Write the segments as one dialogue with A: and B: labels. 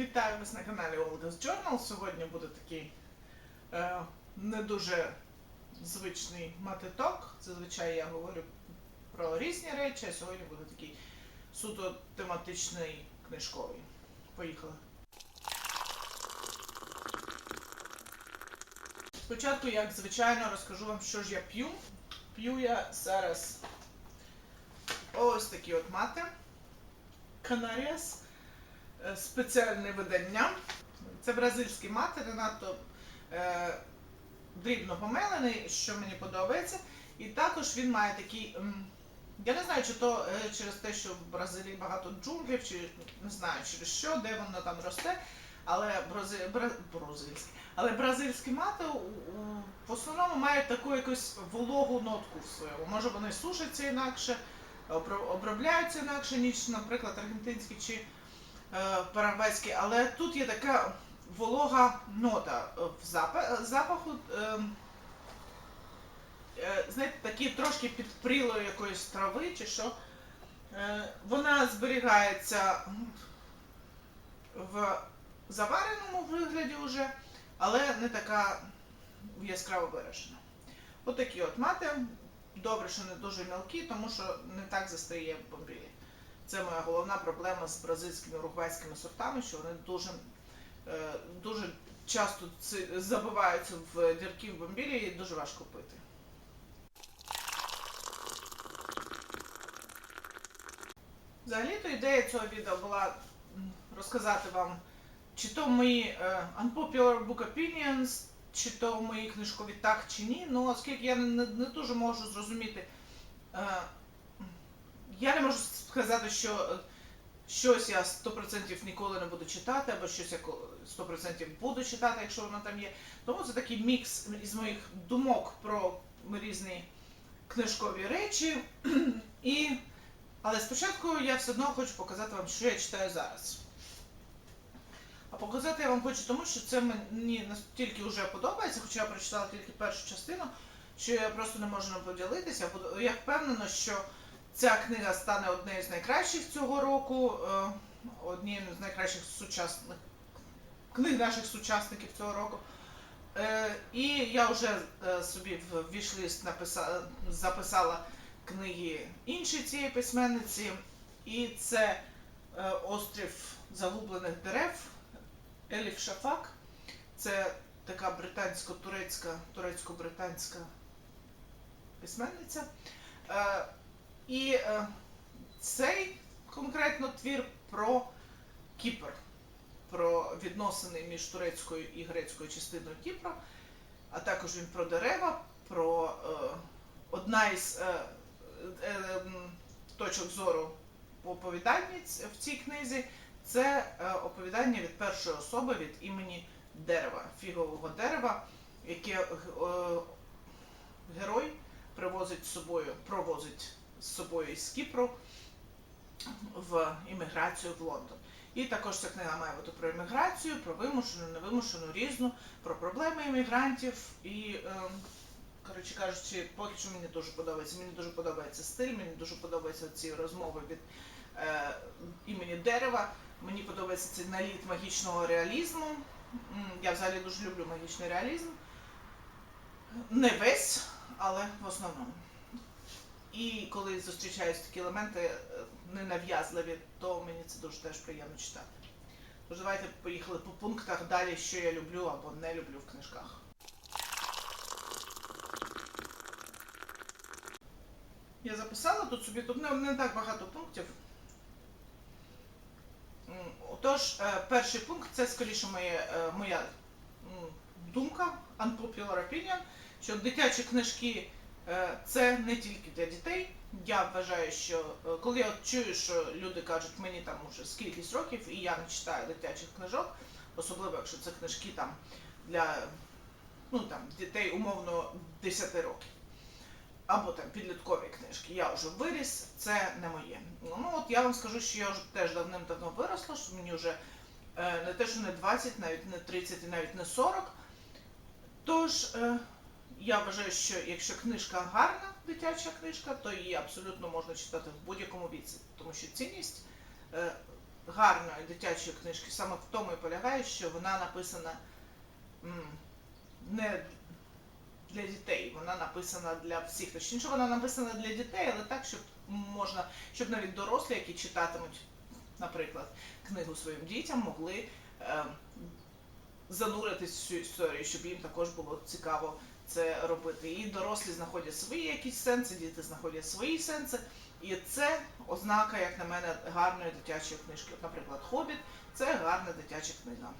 A: Вітаю вас на каналі Olga's Journal. Сьогодні буде такий е, не дуже звичний матиток. Зазвичай я говорю про різні речі, а сьогодні буде такий суто тематичний книжковий. Поїхали. Спочатку, як звичайно, розкажу вам, що ж я п'ю. П'ю я зараз ось такі от мати. Канаріас спеціальне видання. Це бразильський мати, не надто е, дрібно помелений, що мені подобається. І також він має такий. я не знаю, чи то е, через те, що в Бразилії багато джунглів, чи не знаю через що, де воно там росте. Але брази, бра, бразильський, але бразильські мати в основному мають таку якусь вологу нотку в своєму. Може вони сушаться інакше, обробляються інакше, ніж, наприклад, аргентинські чи е, але тут є така волога нота е, в запаху. е, е, Знаєте, такі трошки підпрілої якоїсь трави чи що. Вона зберігається в завареному вигляді вже, але не така яскраво виражена. Отакі от мати. Добре, що не дуже мілкі, тому що не так застає бомбілі. Це моя головна проблема з бразильськими уругвайськими сортами, що вони дуже, е, дуже часто забиваються в дірки в бомбілі і дуже важко пити. Взагалі-то ідея цього відео була розказати вам, чи то мої е, unpopular book opinions, чи то мої книжкові так чи ні. Ну, оскільки я не, не дуже можу зрозуміти, е, я не можу сказати, що е, щось я 100% ніколи не буду читати, або щось я 100% буду читати, якщо воно там є. Тому це такий мікс із моїх думок про різні книжкові речі. І... Але спочатку я все одно хочу показати вам, що я читаю зараз. А показати я вам хочу тому, що це мені настільки вже подобається, хоча я прочитала тільки першу частину, що я просто не можу не поділитися. Я Я впевнена, що ця книга стане однією з найкращих цього року, е, однією з найкращих сучасних книг наших сучасників цього року. Е, І я вже е, собі в вішліст написала, записала книги іншої цієї письменниці, і це Острів загублених дерев Еліф Шафак. Це така британсько-турецька, турецько-британська письменниця. Е, і е, цей конкретно твір про Кіпр, про відносини між турецькою і грецькою частиною Кіпра, а також він про дерева, про е, одна із е, е, точок зору оповідання в цій книзі. Це е, оповідання від першої особи від імені дерева, фігового дерева, яке е, герой привозить з собою, провозить з собою із Кіпру в імміграцію в Лондон. І також ця книга має бути про імміграцію, про вимушену, невимушену, різну, про проблеми іммігрантів і, е, коротше кажучи, поки що мені дуже подобається. Мені дуже подобається стиль, мені дуже подобаються ці розмови від е, імені дерева. Мені подобається цей наліт магічного реалізму. Я взагалі дуже люблю магічний реалізм. Не весь, але в основному. І коли зустрічаються такі елементи е, ненав'язливі, то мені це дуже теж приємно читати. Тож давайте поїхали по пунктах далі, що я люблю або не люблю в книжках. Я записала тут собі, тут не, не так багато пунктів. Отож, е, перший пункт це скоріше е, моя думка, unpopular opinion, що дитячі книжки це не тільки для дітей. Я вважаю, що е, коли я чую, що люди кажуть, мені там уже скількись років, і я не читаю дитячих книжок, особливо якщо це книжки там для ну, там, дітей умовно 10 років. Або там підліткові книжки. Я вже виріс, це не моє. Ну от я вам скажу, що я вже теж давним-давно виросла, що мені вже е, не те, що не 20, навіть не 30 і навіть не 40. Тож е, я вважаю, що якщо книжка гарна, дитяча книжка, то її абсолютно можна читати в будь-якому віці, тому що цінність е, гарної дитячої книжки саме в тому і полягає, що вона написана не для дітей, вона написана для всіх. Точніше, вона написана для дітей, але так, щоб можна, щоб навіть дорослі, які читатимуть, наприклад, книгу своїм дітям, могли е, зануритись в цю історію, щоб їм також було цікаво це робити. І дорослі знаходять свої якісь сенси, діти знаходять свої сенси. І це ознака, як на мене, гарної дитячої книжки. От, наприклад, Хобіт це гарна дитяча книга.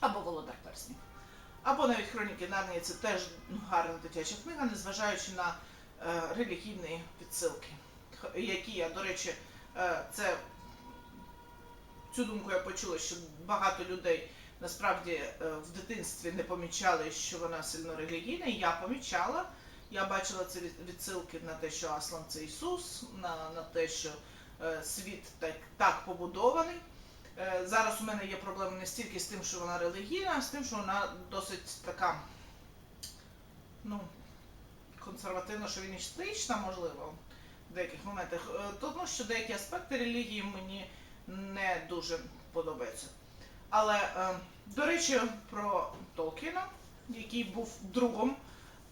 A: Або Володар Перснів. Або навіть Хроніки Нарнії це теж гарна дитяча книга, незважаючи на е, релігійні підсилки, які я, до речі, е, це цю думку я почула, що багато людей насправді е, в дитинстві не помічали, що вона сильно релігійна. Я помічала. Я бачила це відсилки на те, що Аслан це Ісус, на, на те, що е, світ так, так побудований. Е, зараз у мене є проблема не стільки з тим, що вона релігійна, а з тим, що вона досить така, ну, консервативно шовіністична, можливо, в деяких моментах. Тому що деякі аспекти релігії мені не дуже подобаються. Але, е, до речі, про Толкіна, який був другом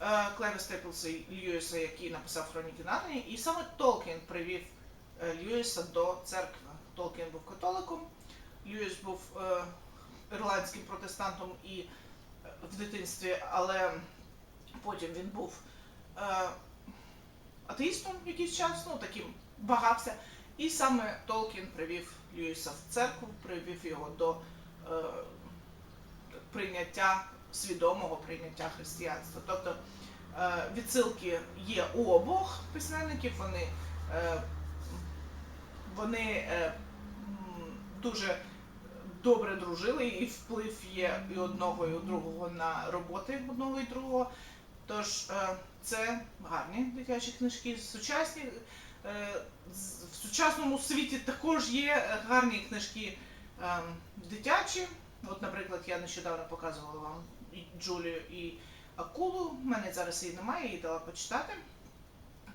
A: е, Клева Степлса Льюіса, який написав Хроніки Нарнії, і саме Толкін привів е, Льюіса до церкви. Толкін був католиком, Льюіс був е, ірландським протестантом і е, в дитинстві, але потім він був е, атеїстом якийсь час, ну таким вагався. І саме Толкін привів Льюіса в церкву, привів його до прийняття свідомого прийняття християнства. Тобто е, відсилки є у обох письменників, вони, е, вони е, дуже добре дружили, і вплив є і одного, і у другого на роботи одного і другого. Тож е, це гарні дитячі книжки, сучасні. Е, в сучасному світі також є гарні книжки е, дитячі. От, наприклад, я нещодавно показувала вам і Джулію і Акулу. У мене зараз її немає, її дала почитати.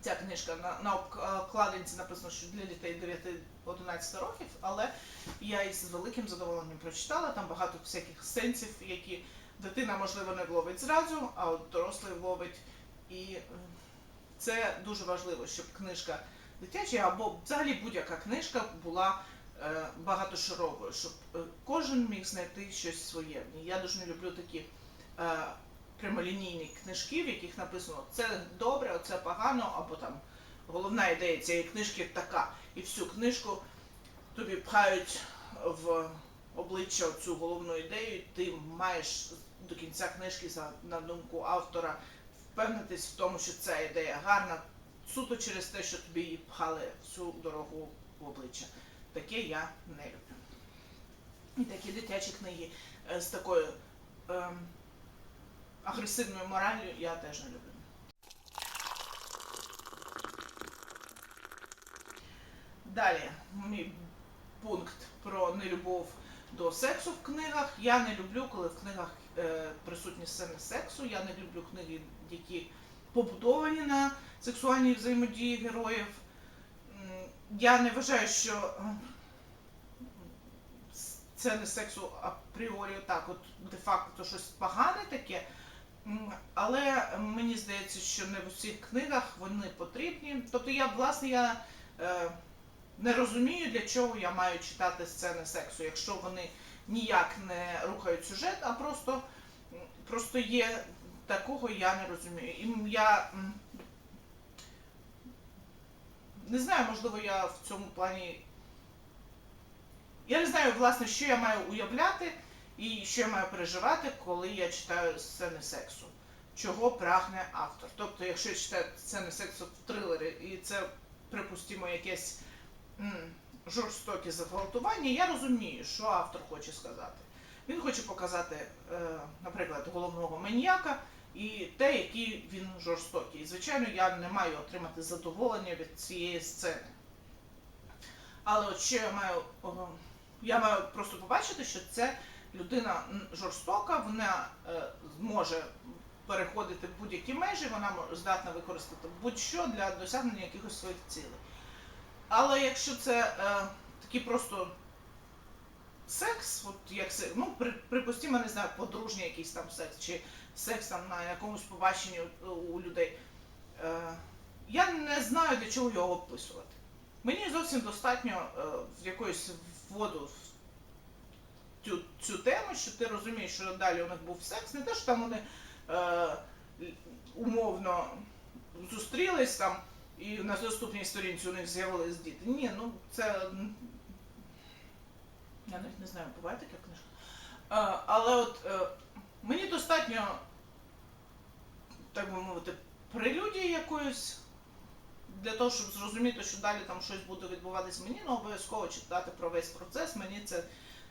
A: Ця книжка на, на обкладинці написано, що для дітей 9-11 років, але я її з великим задоволенням прочитала. Там багато всяких сенсів, які дитина, можливо, не вловить зразу, а от дорослий вловить. І е, це дуже важливо, щоб книжка дитяча або взагалі будь-яка книжка була е, багатошаровою, щоб е, кожен міг знайти щось своє. Я дуже не люблю такі е, прямолінійні книжки, в яких написано це добре, це погано, або там головна ідея цієї книжки така. І всю книжку тобі пхають в обличчя цю головну ідею, ти маєш до кінця книжки, на думку автора, впевнитись в тому, що ця ідея гарна, суто через те, що тобі її пхали всю дорогу в обличчя. Таке я не люблю. І такі дитячі книги е, з такою ем, агресивною мораллю я теж не люблю. Далі, мій пункт про нелюбов до сексу в книгах. Я не люблю, коли в книгах е, присутні сцени сексу. Я не люблю книги, які побудовані на сексуальній взаємодії героїв. Я не вважаю, що е, сцени сексу апріорі так, от де-факто щось погане таке. Але мені здається, що не в усіх книгах вони потрібні. Тобто я, власне, я е, не розумію, для чого я маю читати сцени сексу, якщо вони ніяк не рухають сюжет, а просто, просто є такого я не розумію. І я не знаю, можливо, я в цьому плані. Я не знаю, власне, що я маю уявляти і що я маю переживати, коли я читаю сцени сексу. Чого прагне автор. Тобто, якщо я читаю сцени сексу в трилері, і це, припустимо, якесь м, жорстоке зґвалтування, я розумію, що автор хоче сказати. Він хоче показати, е, наприклад, головного маніяка і те, який він жорстокий. І, звичайно, я не маю отримати задоволення від цієї сцени. Але от що я маю, я маю просто побачити, що це людина жорстока, вона е, може переходити будь-які межі, вона здатна використати будь-що для досягнення якихось своїх цілей. Але якщо це е, такі просто секс, от як се- ну, при, припустимо, не знаю, подружній якийсь там секс, чи секс там на якомусь побаченні у, у людей. Е, я не знаю, для чого його описувати. Мені зовсім достатньо е, якоїсь вводу в цю, цю тему, що ти розумієш, що далі у них був секс, не те, що там вони е, умовно зустрілись там, і на наступній сторінці у них з'явились діти. Ні, ну це. Я навіть не знаю, буває така книжка. Е, але от е, мені достатньо, так би мовити, прелюдії якоїсь для того, щоб зрозуміти, що далі там щось буде відбуватись мені, ну обов'язково читати про весь процес. Мені це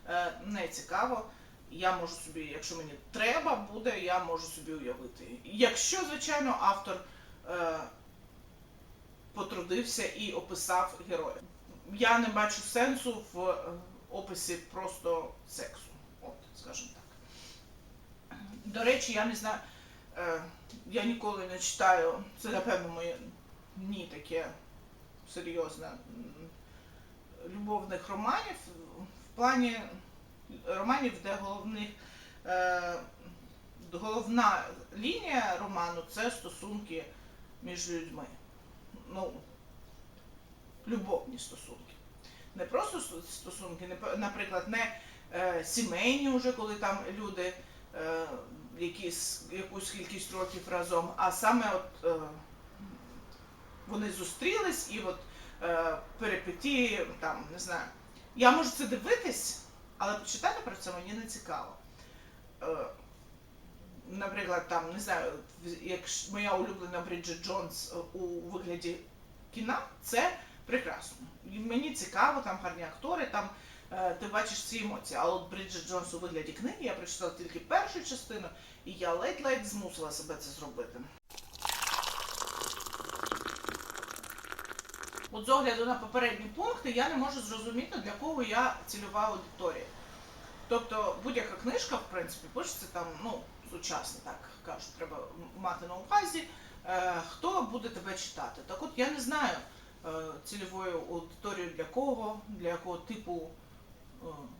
A: е, не цікаво. Я можу собі, якщо мені треба буде, я можу собі уявити. Якщо, звичайно, автор е, потрудився і описав героя. Я не бачу сенсу в е, описі просто сексу. От, скажімо так. До речі, я не знаю, е, я ніколи не читаю, це напевно моє ні таке серйозне любовних романів в плані романів, де головних, е, головна лінія роману це стосунки між людьми. Ну, любовні стосунки. Не просто стосунки, наприклад, не е, сімейні, вже, коли там люди якісь, якусь кількість років разом, а саме от, е, вони зустрілись і от е, перипетії, там, не знаю. Я можу це дивитись, але почитати про це мені не цікаво. Е, наприклад, там, не знаю, як моя улюблена Бріджит Джонс е, у вигляді кіна, це прекрасно. Мені цікаво, там гарні актори, там ти бачиш ці емоції. А от Бріджит Джонс у вигляді книги я прочитала тільки першу частину, і я ледь-ледь змусила себе це зробити. От з огляду на попередні пункти я не можу зрозуміти, для кого я цільова аудиторія. Тобто будь-яка книжка, в принципі, пишеться там, ну, сучасно, так кажуть, треба мати на увазі, е, хто буде тебе читати. Так от я не знаю е, цільовою аудиторією для кого, для якого типу е,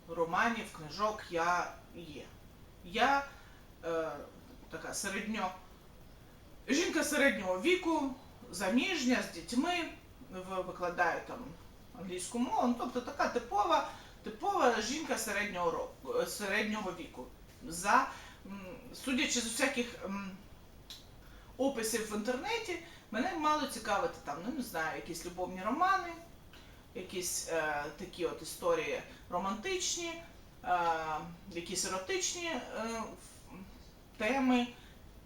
A: романів, книжок я є. Я е, така середньо. Жінка середнього віку, заміжня, з дітьми, викладаю там англійську мову, ну, тобто така типова, типова жінка середнього року, е, середнього віку. За, судячи з усяких описів в інтернеті, мене мало цікавити там, ну не знаю, якісь любовні романи, якісь е, такі от історії романтичні, е, якісь еротичні е, теми.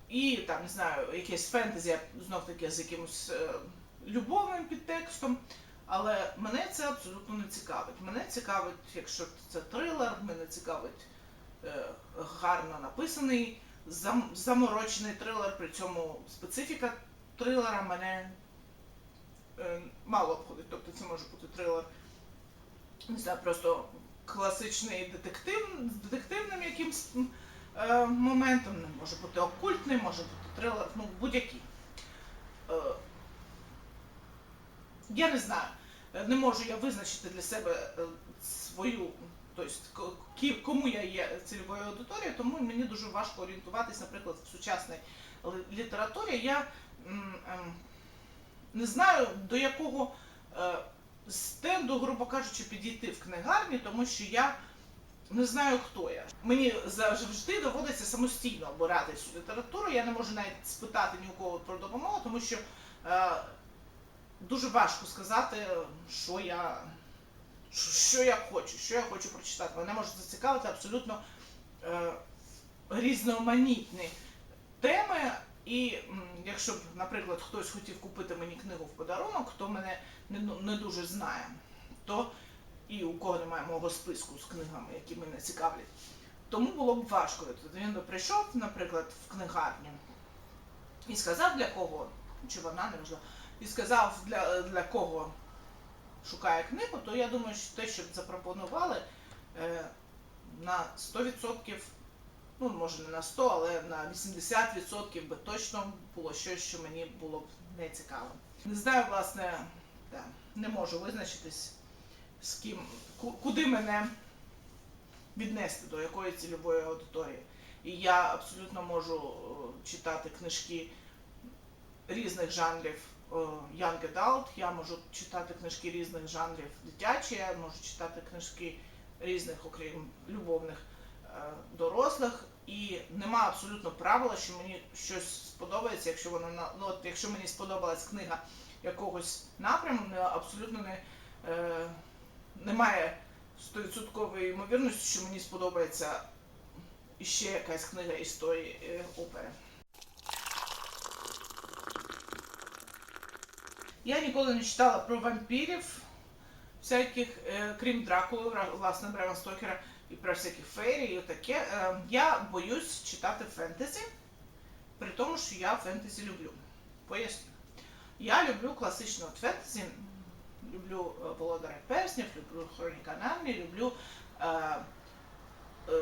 A: І там, не знаю, якесь фентезі, знов таки з якимось е, любовним підтекстом. Але мене це абсолютно не цікавить. Мене цікавить, якщо це трилер, мене цікавить е, гарно написаний, зам, заморочений трилер, при цьому специфіка трилера мене мало обходить. Тобто це може бути трилер, не знаю, просто класичний детектив з детективним якимсь е, моментом, не може бути окультний, може бути трилер, ну будь-який. Е, я не знаю, е, не можу я визначити для себе е, свою, тобто кому я є цільовою аудиторією, тому мені дуже важко орієнтуватись, наприклад, в сучасній літературі. Я ем, не знаю, до якого е, стенду, грубо кажучи, підійти в книгарні, тому що я не знаю, хто я. Мені завжди доводиться самостійно обирати цю літературу. Я не можу навіть спитати ні у кого про допомогу, тому що е, дуже важко сказати, що я, що- я хочу, що я хочу прочитати. Мене може зацікавити абсолютно е, різноманітні теми. І якщо б, наприклад, хтось хотів купити мені книгу в подарунок, хто мене не, не дуже знає, то і у кого немає мого списку з книгами, які мене цікавлять. Тому було б важко. Тобто Він би прийшов, наприклад, в книгарню і сказав для кого, чи вона не важливо, і сказав для, для кого шукає книгу, то я думаю, що те, що б запропонували е, на 100%, ну може не на 100, але на 80% би точно було щось, що мені було б не цікаво. Не знаю, власне, да, не можу визначитись з ким, куди мене віднести до якої цільової аудиторії. І я абсолютно можу е, читати книжки різних жанрів е, young adult, я можу читати книжки різних жанрів дитячі, я можу читати книжки різних, окрім любовних дорослих. І нема абсолютно правила, що мені щось сподобається, якщо воно на ну, от якщо мені сподобалась книга якогось напряму, абсолютно не е, немає стовідсоткової ймовірності, що мені сподобається іще якась книга історії е, опери. Я ніколи не читала про вампірів, всяких, е, крім Дракули, власне, Брема Стокера і про всяких фейрі і таке. Е, я боюсь читати фентезі, при тому, що я фентезі люблю. Поясню. Я люблю класичну фентезі, люблю е, Володаря Перснів, люблю Хроніка Нарнії, люблю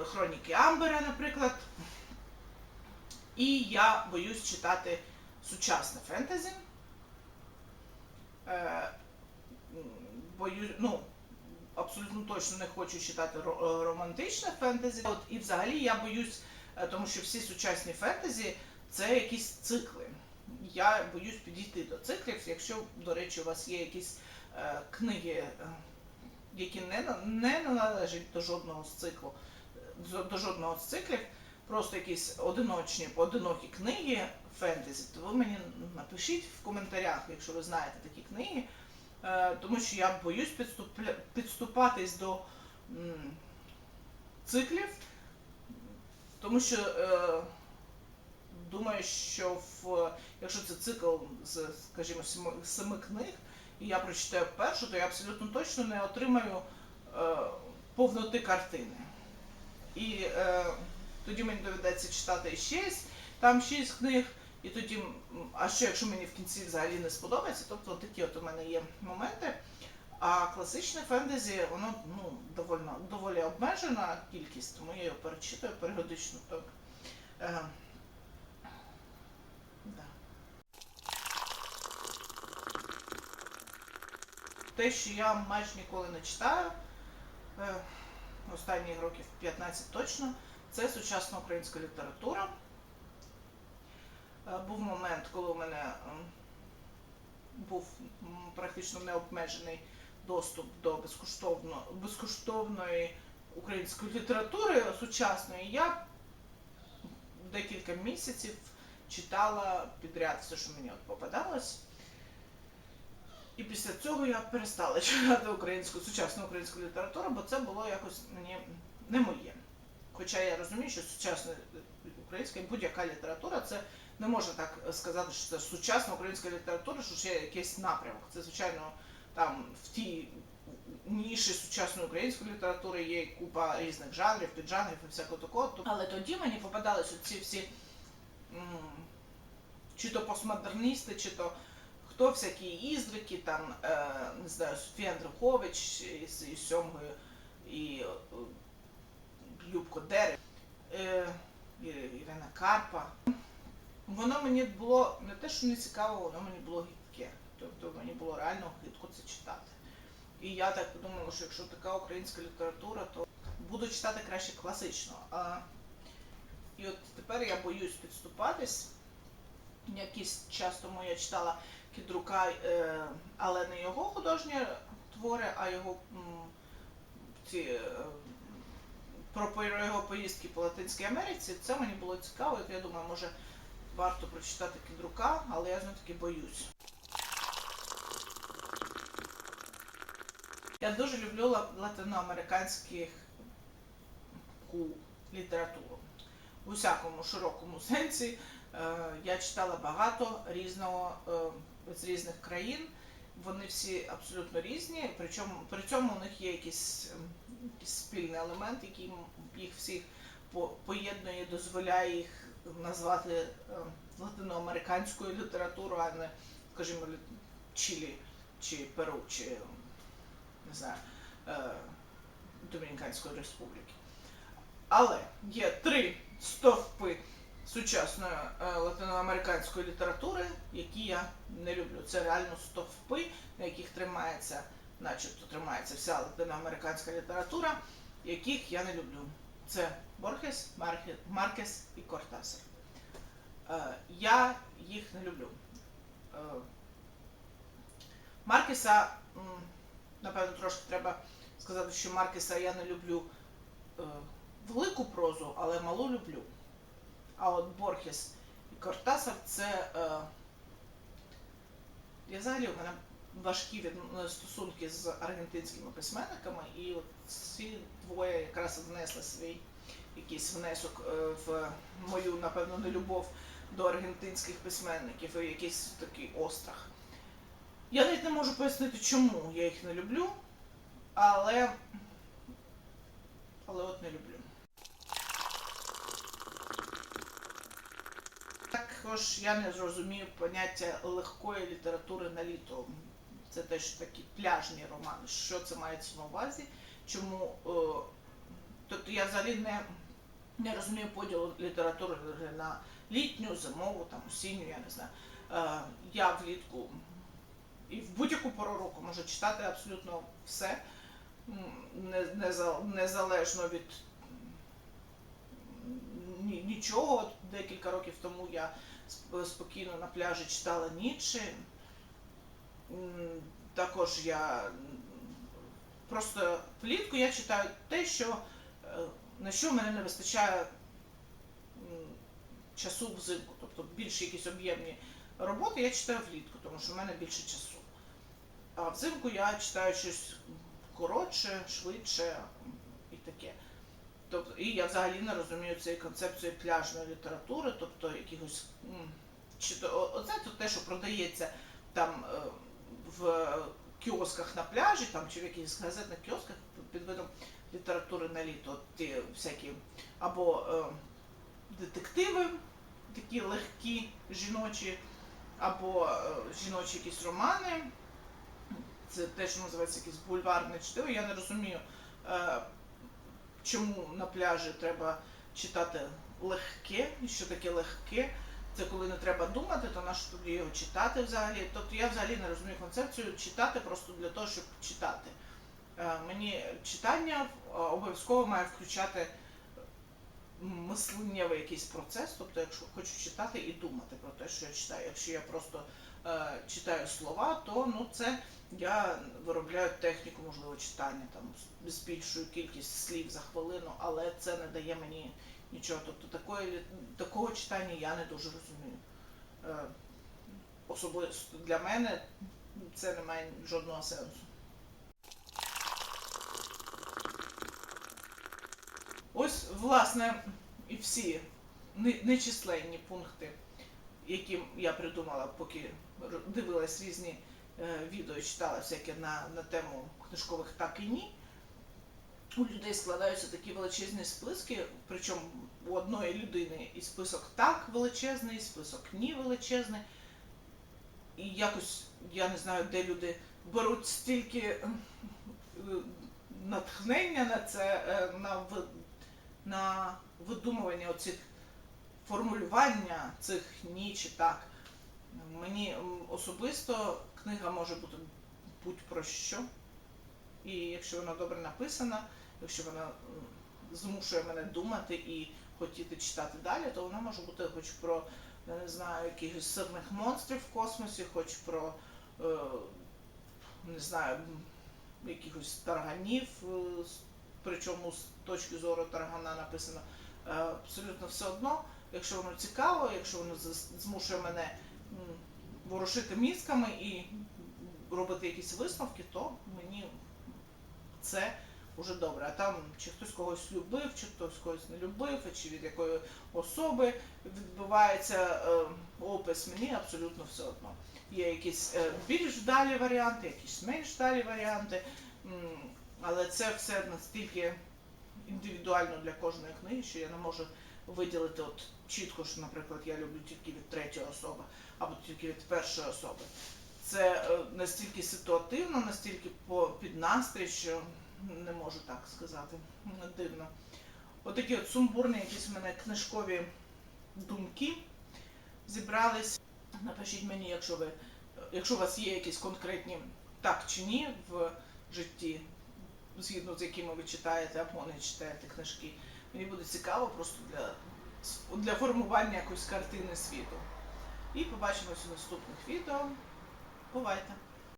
A: Хроніки Амбера, наприклад. І я боюсь читати сучасне фентезі. Боюсь, ну, абсолютно точно не хочу читати е, романтичне фентезі. От, і взагалі я боюсь, е, тому що всі сучасні фентезі це якісь цикли. Я боюсь підійти до циклів, якщо, до речі, у вас є якісь е, книги, е, які не, не належать до жодного з циклу, до- жодного з циклів, просто якісь одиночні, поодинокі книги фентезі, то ви мені напишіть в коментарях, якщо ви знаєте такі книги, тому що я боюсь підступатись до циклів, тому що е, думаю, що в, якщо це цикл з, скажімо, семи книг, і я прочитаю першу, то я абсолютно точно не отримаю е, повноти картини. І е, тоді мені доведеться читати ще там шість книг, і тоді, а що якщо мені в кінці взагалі не сподобається, тобто такі от у мене є моменти. А класичне фентезі, воно ну, доволі, доволі обмежена кількість, тому я його перечитую періодично. Так. Е, да. Те, що я майже ніколи не читаю, е, останні років 15 точно, це сучасна українська література. Е, Був момент, коли у мене був практично необмежений доступ до безкоштовно, безкоштовної української літератури сучасної. Я декілька місяців читала підряд все, що мені от попадалось. І після цього я перестала читати українську, сучасну українську літературу, бо це було якось мені не моє. Хоча я розумію, що сучасна українська будь-яка література це не можна так сказати, що це сучасна українська література, що ще якийсь напрямок. Це, звичайно, там в тій ніші сучасної української літератури є купа різних жанрів, піджанрів і всякого такого. Але тоді мені попадалися ці всі чи то постмодерністи, чи то хто всякі іздрики, там, е, не знаю, Софія Андрухович із, із Сьомгою і е, Любко Дерев, е, Ірина Карпа. Воно мені було не те, що не цікаво, воно мені було гидке. Тобто мені було реально гидко це читати. І я так подумала, що якщо така українська література, то буду читати краще класично. А, і от тепер я боюсь підступатись. Якийсь час тому я читала Кідрука, е, але не його художні твори, а його ці, е, про його поїздки по Латинській Америці. Це мені було цікаво. Я думаю, може варто прочитати Кідрука, але я знову таки боюсь. Я дуже люблю ла- латиноамериканську літературу. У всякому широкому сенсі. Е, Я читала багато різного е, з різних країн. Вони всі абсолютно різні, причому при цьому у них є якийсь, ем, якийсь спільний елемент, який їх всіх поєднує, дозволяє їх назвати е, латиноамериканською літературою, а не, скажімо, Чилі чи Перу, чи не знаю, е, Домініканської республіки. Але є три стовпи сучасної е, латиноамериканської літератури, які я не люблю. Це реально стовпи, на яких тримається, начебто тримається вся латиноамериканська література. яких я не люблю. Це Борхес, Маркес і Кортасар. Е, я їх не люблю. Е, Маркеса, напевно, трошки треба сказати, що Маркеса я не люблю е, велику прозу, але малу люблю. А от Борхес і Кортасар це. Я взагалі у мене важкі від- е, стосунки з аргентинськими письменниками, і от ці двоє якраз внесли свій якийсь внесок е, в мою, напевно, нелюбов до аргентинських письменників і якийсь такий острах. Я навіть не можу пояснити, чому я їх не люблю, але, але от не люблю. Також я не зрозумію поняття легкої літератури на літо. Це теж такі пляжні романи. Що це мається на увазі? Чому е, тобто я взагалі не, не розумію поділу літератури на літню, зимову, там осінню, я не знаю. Е, я влітку і в будь-яку пору року можу читати абсолютно все, не, не, незалежно від ні, нічого. Декілька років тому я сп- спокійно на пляжі читала Ніцше. Також я просто влітку я читаю те, що е, на що в мене не вистачає часу взимку. Тобто більш якісь об'ємні роботи я читаю влітку, тому що в мене більше часу. А взимку я читаю щось коротше, швидше і таке. Тобто, і я взагалі не розумію цієї концепції пляжної літератури, тобто якихось чи то оце то те, що продається там е, в кіосках на пляжі, там чи в якихось газетних кіосках під видом літератури на літо, ті всякі або е, детективи, такі легкі жіночі, або е, жіночі якісь романи. Це те, що називається якесь бульварне чтиво. Я не розумію, е, чому на пляжі треба читати легке, що таке легке. Це коли не треба думати, то на що тоді його читати взагалі. Тобто я взагалі не розумію концепцію читати просто для того, щоб читати. Е, Мені читання е, обов'язково має включати мисленнєвий якийсь процес, тобто, якщо хочу читати і думати про те, що я читаю. Якщо я просто е, читаю слова, то ну це я виробляю техніку можливо читання, там збільшую кількість слів за хвилину, але це не дає мені нічого. Тобто такої, такого читання я не дуже розумію. Е, особисто для мене це не має жодного сенсу. Ось, власне, і всі нечисленні пункти, які я придумала, поки дивилась різні е, відео читала всяке на, на тему книжкових так і ні. У людей складаються такі величезні списки, причому у одної людини і список так величезний, і список ні величезний. І якось я не знаю, де люди беруть стільки е, натхнення на це, е, на, на видумування оцих формулювання цих ні чи так. Мені особисто книга може бути будь-про що. І якщо вона добре написана, якщо вона змушує мене думати і хотіти читати далі, то вона може бути хоч про, я не знаю, якихось сирних монстрів в космосі, хоч про, е, не знаю, якихось тарганів, е, причому з точки зору таргана написано е, абсолютно все одно. Якщо воно цікаво, якщо воно змушує мене ворушити мізками і робити якісь висновки, то мені це вже добре. А там чи хтось когось любив, чи хтось когось не любив, чи від якої особи відбувається е, опис, мені абсолютно все одно. Є якісь е, більш вдалі варіанти, якісь менш вдалі варіанти, але це все настільки індивідуально для кожної книги, що я не можу виділити от чітко, що, наприклад, я люблю тільки від третьої особи або тільки від першої особи. Це е, настільки ситуативно, настільки по під настрій, що не можу так сказати. Дивно. Отакі от сумбурні якісь в мене книжкові думки зібрались. Напишіть мені, якщо ви, якщо у вас є якісь конкретні так чи ні в житті згідно з якими ви читаєте або не читаєте книжки. Мені буде цікаво просто для, для формування якоїсь картини світу. І побачимось у наступних відео. Бувайте!